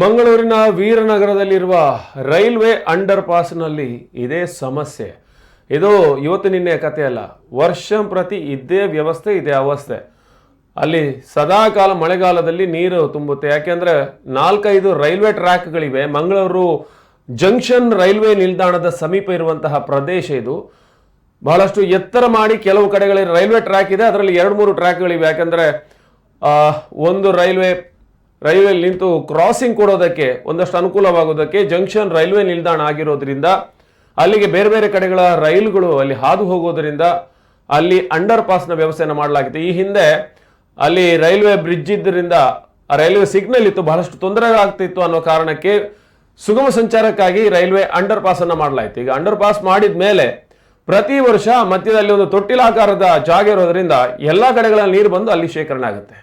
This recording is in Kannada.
ಮಂಗಳೂರಿನ ವೀರನಗರದಲ್ಲಿರುವ ರೈಲ್ವೆ ಅಂಡರ್ ಪಾಸ್ನಲ್ಲಿ ಇದೇ ಸಮಸ್ಯೆ. ಇದು ಇವತ್ತು ನಿನ್ನೆ ಕಥೆ ಅಲ್ಲ ವರ್ಷ ಪ್ರತಿ ಇದೇ ವ್ಯವಸ್ಥೆ, ಇದೇ ಅವಸ್ಥೆ. ಅಲ್ಲಿ ಸದಾಕಾಲ ಮಳೆಗಾಲದಲ್ಲಿ ನೀರು ತುಂಬುತ್ತೆ. ಯಾಕೆಂದ್ರೆ ನಾಲ್ಕೈದು ರೈಲ್ವೆ ಟ್ರ್ಯಾಕ್ಗಳಿವೆ. ಮಂಗಳೂರು ಜಂಕ್ಷನ್ ರೈಲ್ವೆ ನಿಲ್ದಾಣದ ಸಮೀಪ ಇರುವಂತಹ ಪ್ರದೇಶ ಇದು. ಬಹಳಷ್ಟು ಎತ್ತರ ಮಾಡಿ ಕೆಲವು ಕಡೆಗಳಲ್ಲಿ ರೈಲ್ವೆ ಟ್ರ್ಯಾಕ್ ಇದೆ. ಅದರಲ್ಲಿ ಎರಡು ಮೂರು ಟ್ರ್ಯಾಕ್ಗಳಿವೆ. ಯಾಕೆಂದರೆ ಒಂದು ರೈಲ್ವೆ ರೈಲ್ವೆ ನಿಂತು ಕ್ರಾಸಿಂಗ್ ಕೊಡೋದಕ್ಕೆ ಒಂದಷ್ಟು ಅನುಕೂಲವಾಗೋದಕ್ಕೆ ಜಂಕ್ಷನ್ ರೈಲ್ವೆ ನಿಲ್ದಾಣ ಆಗಿರೋದ್ರಿಂದ ಅಲ್ಲಿಗೆ ಬೇರೆ ಬೇರೆ ಕಡೆಗಳ ರೈಲುಗಳು ಅಲ್ಲಿ ಹಾದು ಹೋಗೋದ್ರಿಂದ ಅಲ್ಲಿ ಅಂಡರ್ ಪಾಸ್ನ ವ್ಯವಸ್ಥೆಯನ್ನು ಮಾಡಲಾಗಿದೆ ಈ ಹಿಂದೆ ಅಲ್ಲಿ ರೈಲ್ವೆ ಬ್ರಿಡ್ಜ್ ಇದ್ದರಿಂದ ಆ ರೈಲ್ವೆ ಸಿಗ್ನಲ್ ಇತ್ತು, ಬಹಳಷ್ಟು ತೊಂದರೆ ಆಗ್ತಿತ್ತು ಅನ್ನೋ ಕಾರಣಕ್ಕೆ ಸುಗಮ ಸಂಚಾರಕ್ಕಾಗಿ ರೈಲ್ವೆ ಅಂಡರ್ ಪಾಸನ್ನು ಮಾಡಲಾಯಿತು. ಈಗ ಅಂಡರ್ ಪಾಸ್ ಮಾಡಿದ ಮೇಲೆ ಪ್ರತಿ ವರ್ಷ ಮಧ್ಯದಲ್ಲಿ ಒಂದು ತೊಟ್ಟಿಲಾಕಾರದ ಜಾಗ ಇರೋದ್ರಿಂದ ಎಲ್ಲ ಕಡೆಗಳ ನೀರು ಬಂದು ಅಲ್ಲಿ ಶೇಖರಣೆ ಆಗುತ್ತೆ.